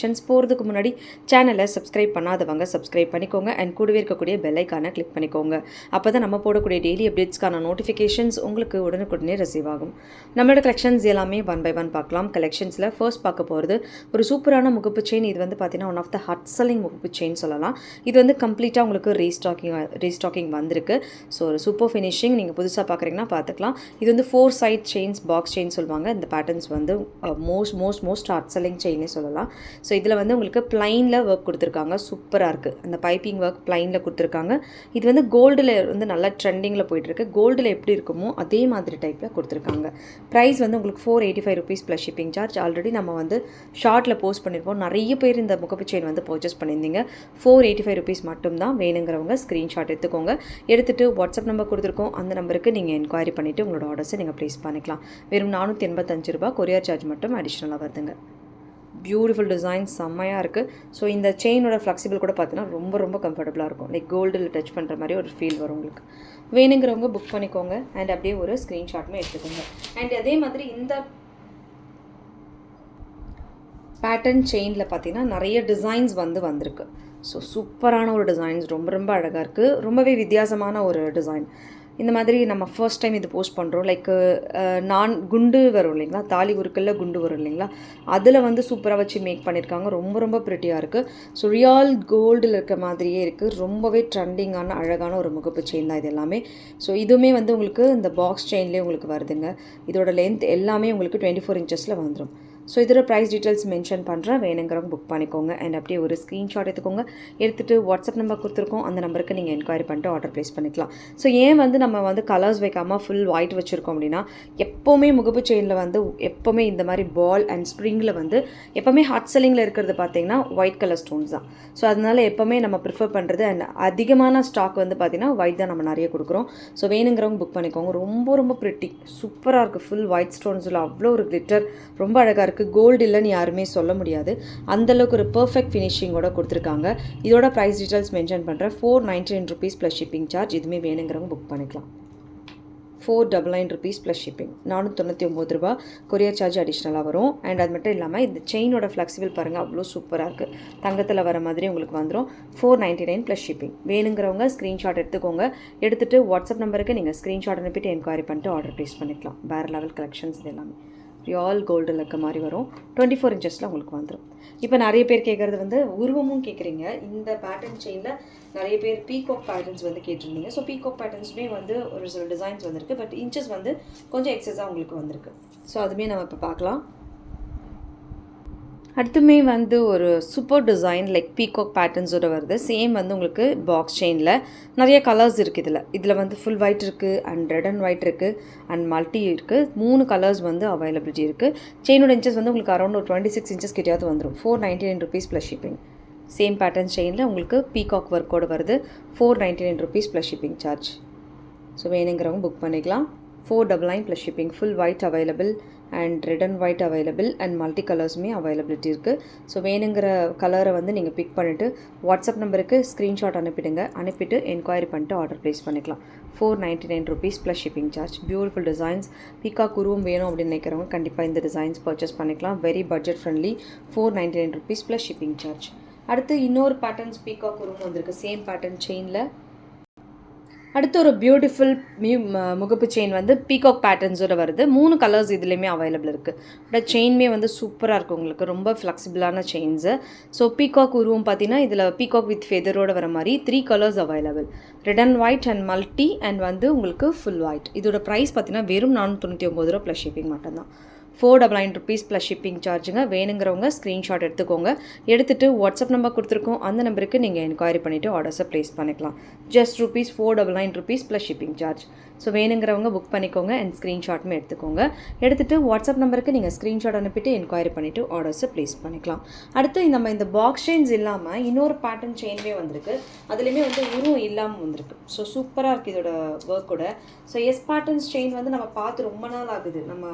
Collections போகிறதுக்கு முன்னாடி சேனலை சப்ஸ்கிரைப் பண்ணாதவங்க சப்ஸ்கிரைப் பண்ணிக்கோங்க. அண்ட் கூடவே இருக்கக்கூடிய பெல்லைக்கான கிளிக் பண்ணிக்கோங்க. அப்போ தான் நம்ம போடக்கூடிய டெய்லி அப்டேட்ஸ்க்கான நோட்டிஃபிகேஷன்ஸ் உங்களுக்கு உடனுக்குடனே ரிசீவ் ஆகும். நம்மளோட கலெக்ஷன்ஸ் எல்லாமே ஒன் பை ஒன் பார்க்கலாம். கலெக்ஷன்ஸில் ஃபர்ஸ்ட் பார்க்க போகிறது ஒரு சூப்பரான முகப்பு செயின் இது வந்து பார்த்தீங்கன்னா one of the hot selling முகுப்பு chain சொல்லலாம். இது வந்து கம்ப்ளீட்டாக உங்களுக்கு ரீஸ்டாக்கிங் ரீஸ்டாக்கிங் வந்திருக்கு. ஸோ ஒரு சூப்பர் ஃபினிஷிங் நீங்கள் புதுசாக பார்க்குறீங்கன்னா பார்த்துக்கலாம். இது வந்து four side chains box chain சொல்லுவாங்க. இந்த பேட்டர்ன்ஸ் வந்து most most most hot selling செயினே சொல்லலாம். ஸோ ஸோ இதில் வந்து உங்களுக்கு ப்ளைனில் ஒர்க் கொடுத்துருக்காங்க. சூப்பராக இருக்குது அந்த பைப்பிங் ஒர்க் ப்ளைனில் கொடுத்துருக்காங்க. இது வந்து கோல்டில் வந்து நல்லா ட்ரெண்டிங்கில் போயிட்டுருக்கு. கோல்டில் எப்படி இருக்குமோ அதே மாதிரி டைப்பில் கொடுத்துருக்காங்க. ப்ரைஸ் வந்து உங்களுக்கு four eighty five rupees plus shipping charge already நம்ம வந்து ஷார்ட்டில் போஸ்ட் பண்ணியிருப்போம் நிறைய பேர் இந்த முகப்பு செயின் வந்து பர்ச்சேஸ் பண்ணியிருந்தீங்க. ஃபோர் எயிட்டி ஃபைவ் ருபீஸ் மட்டும்தான் வேணுங்கிறவங்க ஸ்க்ரீன்ஷாட் எடுத்துக்கோங்க. எடுத்துகிட்டு வாட்ஸ்அப் நம்பர் கொடுத்துருக்கோம். அந்த நம்பருக்கு நீங்கள் என்கொயரி பண்ணிவிட்டு உங்களோட ஆர்டர்ஸை நீங்கள் ப்ளேஸ் பண்ணிக்கலாம். வெறும் நானூற்றி எண்பத்தஞ்சு ரூபா கொரியர் சார்ஜ் மட்டும் அடிஷ்னலாக வருதுங்க. பியூட்டிஃபுல் டிசைன் செம்மையாக இருக்குது ஸோ இந்த செயினோட ஃப்ளெக்சிபிள் கூட பார்த்தீங்கன்னா ரொம்ப ரொம்ப கம்ஃபர்டபுளாக இருக்கும். லைக் கோல்டில் டச் பண்ணுற மாதிரி ஒரு ஃபீல் வரும் உங்களுக்கு. வேணுங்கிறவங்க புக் பண்ணிக்கோங்க. அண்ட் அப்படியே ஒரு ஸ்க்ரீன்ஷாட்டுமே எடுத்துக்கோங்க. அண்ட் அதே மாதிரி இந்த பேட்டர்ன் செயினில் பார்த்தீங்கன்னா நிறைய டிசைன்ஸ் வந்து வந்திருக்கு. ஸோ சூப்பரான ஒரு டிசைன்ஸ் ரொம்ப ரொம்ப அழகாக இருக்குது ரொம்பவே வித்தியாசமான ஒரு டிசைன் இந்த மாதிரி நம்ம ஃபர்ஸ்ட் டைம் இது போஸ்ட் பண்ணுறோம் லைக் நான் குண்டு வரும் இல்லைங்களா? தாலி உருக்கல்ல குண்டு வரும் இல்லைங்களா? அதில் வந்து சூப்பராக வச்சு மேக் பண்ணியிருக்காங்க ரொம்ப ரொம்ப ப்ரிட்டியாக இருக்குது ஸோ ரியால் கோல்டில் இருக்க மாதிரியே இருக்குது ரொம்பவே ட்ரெண்டிங்கான அழகான ஒரு முகப்பு செயின் தான் இது எல்லாமே. ஸோ இதுவுமே வந்து உங்களுக்கு இந்த பாக்ஸ் செயின்லேயே உங்களுக்கு வருதுங்க. இதோட லென்த் எல்லாமே உங்களுக்கு டுவெண்ட்டி ஃபோர் இன்ச்சஸில் வந்துடும் ஸோ இதோட ப்ரைஸ் டீட்டெயில்ஸ் மென்ஷன் பண்ணுறேன் வேணுங்கிறவங்க புக் பண்ணிக்கோங்க. அண்ட் அப்படியே ஒரு ஸ்க்ரீன்ஷாட் எடுத்துக்கோங்க. எடுத்துகிட்டு வாட்ஸ்அப் நம்பர் கொடுத்துருக்கோம். அந்த நம்பருக்கு நீங்கள் என்கொயரி பண்ணிட்டு ஆர்டர் ப்ளேஸ் பண்ணிக்கலாம். ஸோ ஏன் வந்து நம்ம வந்து கலர்ஸ் வைக்காமல் ஃபுல் ஒயிட் வச்சுருக்கோம் அப்படின்னா எப்போவுமே முகப்பு செயினில் வந்து எப்போவுமே இந்த மாதிரி பால் அண்ட் ஸ்ப்ரிங்கில் வந்து எப்போவுமே ஹாட் செல்லிங்கில் இருக்கிறது பார்த்தீங்கன்னா ஒயிட் கலர் ஸ்டோன்ஸ் தான். ஸோ அதனால் எப்போவுமே நம்ம ப்ரிஃபர் பண்ணுறது அண்ட் அதிகமான ஸ்டாக் வந்து பார்த்திங்கன்னா ஒயிட் தான் நம்ம நிறைய கொடுக்குறோம். ஸோ வேணுங்கிறவங்க புக் பண்ணிக்கோங்க. ரொம்ப ரொம்ப ப்ரிட்டி சூப்பராக இருக்குது ஃபுல் ஒயிட் ஸ்டோன்ஸில் அவ்வளோ ஒரு கிளிட்டர் ரொம்ப அழகாக இருக்குது கோல்டு இல்லைன்னு யாருமே சொல்ல முடியாது. அந்தளவுக்கு ஒரு பர்ஃபெக்ட் ஃபினிஷிங்கோட கொடுத்துருக்காங்க. இதோட ப்ரைஸ் டீட்டெயில்ஸ் மென்ஷன் பண்ணுறேன் four ninety nine rupees plus shipping charge இதுவுமே வேணுங்கிறவங்க புக் பண்ணிக்கலாம். Four double nine rupees plus shipping நானூற்றி தொண்ணூற்றி ஒம்பது ரூபா கொரியர் சார்ஜ் அடிஷ்னலாக வரும். அண்ட் அது மட்டும் இல்லாமல் இந்த செயினோட ஃப்ளெக்சிபிள் பாருங்கள் அவ்வளோ சூப்பராக இருக்குது தங்கத்தில் வர மாதிரி உங்களுக்கு வந்துடும் four ninety nine plus shipping வேணுங்கிறவங்க ஸ்க்ரீன்ஷாட் எடுத்துக்கோங்க. எடுத்துகிட்டு வாட்ஸ்அப் நம்பருக்கு நீங்கள் ஸ்க்ரீன்ஷாட் அனுப்பிட்டு என்கொயரி பண்ணிட்டு ஆர்டர் ப்ளேஸ் பண்ணிக்கலாம். வேறு லெவல் கலெக்ஷன்ஸ் இது எல்லாமே. ரியால் கோல்டில் இருக்க மாதிரி வரும். டுவெண்ட்டி ஃபோர் இன்ச்சஸில் உங்களுக்கு வந்துடும் இப்போ நிறைய பேர் கேட்குறது வந்து உருவமும் கேட்குறீங்க இந்த பேட்டர்ன் செயினில் நிறைய பேர் பீகாக் பேட்டர்ன்ஸ் வந்து கேட்டிருந்தீங்க. ஸோ பீகாக் பேட்டர்ன்ஸுமே வந்து ஒரு சில டிசைன்ஸ் வந்திருக்கு. பட் இன்ச்சஸ் வந்து கொஞ்சம் எக்ஸஸாக உங்களுக்கு வந்திருக்கு. ஸோ அதுவுமே நம்ம இப்போ பார்க்கலாம். அடுத்துமே வந்து ஒரு சூப்பர் டிசைன் லைக் பீகாக் பேட்டர்ன்ஸோட வருது. சேம் வந்து உங்களுக்கு பாக்ஸ் செயினில் நிறைய கலர்ஸ் இருக்குது இதில். இதில் வந்து ஃபுல் ஒயிட் இருக்குது அண்ட் ரெட் அண்ட் ஒயிட் இருக்குது அண்ட் மல்டி இருக்குது மூணு கலர்ஸ் வந்து அவைலபிலிட்டி இருக்குது செயினோட இன்ச்சஸ் வந்து உங்களுக்கு அரௌண்ட் ஒரு டுவெண்ட்டி சிக்ஸ் இன்ச்சஸ் கிட்டேயாவது வந்துடும் four ninety nine rupees plus shipping same pattern செயினில் உங்களுக்கு பீகாக் ஒர்க்கோடு வருது. Four ninety nine rupees plus shipping charge so வேணுங்கிறவங்க புக் பண்ணிக்கலாம். Four double nine plus shipping full white available and red and white available and multi கலர்ஸுமே availability இருக்குது so வேணுங்கிற கலரை வந்து நீங்கள் பிக் பண்ணிவிட்டு வாட்ஸ்அப் நம்பருக்கு ஸ்க்ரீன்ஷாட் அனுப்பிடுங்க. அனுப்பிட்டு என்கொயரி பண்ணிட்டு ஆர்டர் ப்ளேஸ் பண்ணிக்கலாம். Four ninety nine rupees plus shipping charge beautiful designs பீக்கா குருவும் வேணும் அப்படின்னு நினைக்கிறவங்க கண்டிப்பாக இந்த டிசைன்ஸ் பர்ச்சேஸ் பண்ணிக்கலாம். Very budget friendly four ninety nine rupees plus shipping charge அடுத்து இன்னொரு பேட்டர்ன்ஸ் பீக்கா குருவும் வந்திருக்கு. சேம் பேட்டர்ன் செயினில் அடுத்து ஒரு பியூட்டிஃபுல் மியூ முகப்பு செயின் வந்து பீகாக் பேட்டர்ன்ஸோட வருது. மூணு கலர்ஸ் இதுலேயுமே அவைலபிள் இருக்குது பட் செயின்மே வந்து சூப்பராக இருக்குது உங்களுக்கு. ரொம்ப ஃப்ளெக்சிபிளான செயின்ஸு ஸோ பீகாக் உருவம் பார்த்தீங்கன்னா இதில் பீகாக் வித் ஃபெதரோட வர மாதிரி three colours available red and white and multi and வந்து உங்களுக்கு ஃபுல் ஒயிட் இதோட ப்ரைஸ் பார்த்தீங்கன்னா வெறும் நானூற்றி தொண்ணூற்றி ஒம்பது ரூபா ப்ளஸ் ஷிப்பிங் மட்டும்தான். Four double nine rupees plus shipping சார்ஜுங்க வேணுங்கிறவங்க ஸ்க்ரீன்ஷாட் எடுத்துக்கோங்க. எடுத்துகிட்டு வாட்ஸ்அப் நம்பர் கொடுத்துருக்கோம். அந்த நம்பருக்கு நீங்கள் என்கொயரி பண்ணிவிட்டு ஆர்டர்ஸை ப்ளேஸ் பண்ணிக்கலாம். Just rupees four double nine rupees plus shipping charge so வேணுங்கிறவங்க புக் பண்ணிக்கோங்க அண்ட் ஸ்க்ரீன்ஷாட்டுமே எடுத்துக்கோங்க. எடுத்துகிட்டு வாட்ஸ்அப் நம்பருக்கு நீங்கள் ஸ்க்ரீன்ஷாட் அனுப்பிட்டு என்கொயரி பண்ணிவிட்டு ஆர்டர்ஸை ப்ளேஸ் பண்ணிக்கலாம். அடுத்து நம்ம இந்த பாக்ஸ் செயின்ஸ் இல்லாமல் இன்னொரு பேட்டர்ன் செயின்மே வந்திருக்கு. அதுலேயுமே வந்து உருவம் இல்லாமல் வந்திருக்கு. ஸோ சூப்பராக இருக்குது இதோட ஒர்க்கோட ஸோ எஸ் பேட்டர்ன்ஸ் செயின் வந்து நம்ம பார்த்து ரொம்ப நாள் ஆகுது. நம்ம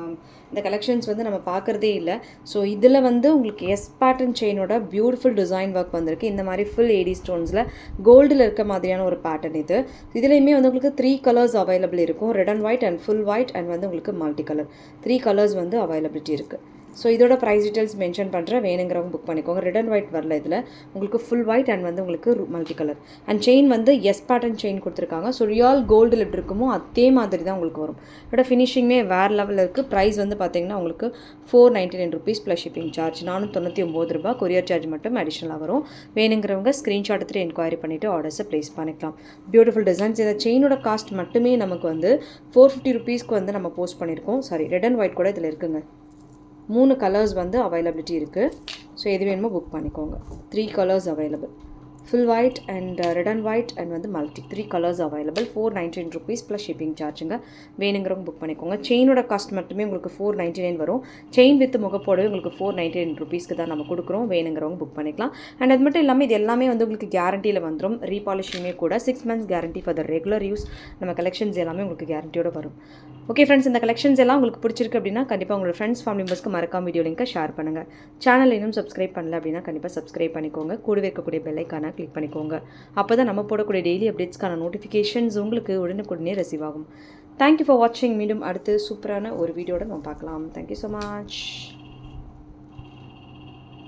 இந்த கலெக்ஷன் கலெக்ஷன்ஸ் வந்து நம்ம பார்க்குறதே இல்லை. ஸோ இதில் வந்து உங்களுக்கு எஸ் பேட்டர்ன் செயினோட பியூட்டிஃபுல் டிசைன் ஒர்க் வந்திருக்கு. இந்த மாதிரி ஃபுல் ஏடி ஸ்டோன்ஸில் கோல்டில் இருக்க மாதிரியான ஒரு பேட்டர்ன் இது. இதுலேயுமே வந்து உங்களுக்கு த்ரீ கலர்ஸ் அவைலபிள் இருக்கும். Red and white and full white and வந்து உங்களுக்கு மல்டி கலர் த்ரீ கலர்ஸ் வந்து அவைலபிலிட்டி இருக்குது ஸோ இதோட ப்ரைஸ் டீட்டெயில்ஸ் மென்ஷன் பண்ணுறேன் வேணுங்கிறவங்க புக் பண்ணிக்கோங்க. ரெட் அண்ட் ஒயிட் வரல இதில். உங்களுக்கு ஃபுல் ஒயிட் அண்ட் வந்து உங்களுக்கு மல்டி கலர் அண்ட் செயின் வந்து எஸ் பேட்டர்ன் செயின் கொடுத்துருக்காங்க. ஸோ ரியால் கோல்டில் எப்படி இருக்குமோ அதே மாதிரி தான் உங்களுக்கு வரும். இதோட ஃபினிஷிங்குமே வேறு லெவலில் இருக்குது ப்ரைஸ் வந்து பார்த்தீங்கன்னா உங்களுக்கு four ninety nine rupees plus shipping charge நானூற்றி தொண்ணூற்றி ஒம்பது ரூபா. கொரியர் சார்ஜ் மட்டும் அடிஷ்னலாக வரும். வேணுங்கிறவங்க ஸ்க்ரீன்ஷாட் எடுத்துகிட்டு என்கொயரி பண்ணிவிட்டு ஆர்டர்ஸை ப்ளேஸ் பண்ணிக்கலாம். பியூட்டிஃபுல் டிசைன்ஸ் இந்த செயினோட காஸ்ட் மட்டுமே நமக்கு வந்து ஃபோர் ஃபிஃப்டி ருபீஸ்க்கு வந்து நம்ம போஸ்ட் பண்ணியிருக்கோம் சாரி ரெட் அண்ட் ஒயிட் கூட இதில் இருக்குங்க. மூணு கலர்ஸ் வந்து அவைலபிலிட்டி இருக்குது ஸோ எது வேணுமோ புக் பண்ணிக்கோங்க. Three colours available full white and red and white and வந்து multi three colours available four ninety nine rupees plus shipping சார்ஜுங்க வேணுங்கிறவங்க புக் பண்ணிக்கோங்க. செயினோட காஸ்ட் மட்டுமே உங்களுக்கு ஃபோர் நைன்ட்டி நைன் வரும். செயின் வித் முகப்போடவே உங்களுக்கு ஃபோர் நைன்டி நைன் ருபீஸ்க்கு தான் நம்ம கொடுக்குறோம். வேணுங்கிறவங்க புக் பண்ணிக்கலாம். அண்ட் அது மட்டும் இல்லாமல் இது எல்லாமே வந்து உங்களுக்கு கேரண்டியில் வந்துடும் ரீபாலிஷிங்குமே கூட six months guarantee for the regular use நம்ம கலெக்ஷன்ஸ் எல்லாமே உங்களுக்கு கேரண்டியோட வரும். ஓகே ஃப்ரெண்ட்ஸ் இந்த கலெக்ஷன்ஸ் எல்லாம் உங்களுக்கு பிடிச்சிருக்கு அப்படின்னா கண்டிப்பாக உங்களோட ஃப்ரெண்ட்ஸ் ஃபேமிலி மெம்பர்ஸ்க்கு மறக்காம வீடியோ லிங்க்கை ஷேர் பண்ணுங்கள் சேனல் இன்னும் சப்ஸ்கிரைப் பண்ணல அப்படின்னா கண்டிப்பாக சப்ஸ்கிரைப் பண்ணிக்கோங்க. கூடவே இருக்கக்கூடிய பெல்லைக்கான கிளிக் பண்ணிக்கோங்க. அப்போ தான் நம்ம போடக்கூடிய டெய்லி அப்டேட்ஸ்க்கான நோட்டிஃபிகேஷன்ஸ் உங்களுக்கு உடனுக்குடனே ரிசீவ் ஆகும். தேங்க்யூ ஃபார் வாட்சிங் மீண்டும் அடுத்து சூப்பரான ஒரு வீடியோட நம்ம பார்க்கலாம். Thank you so much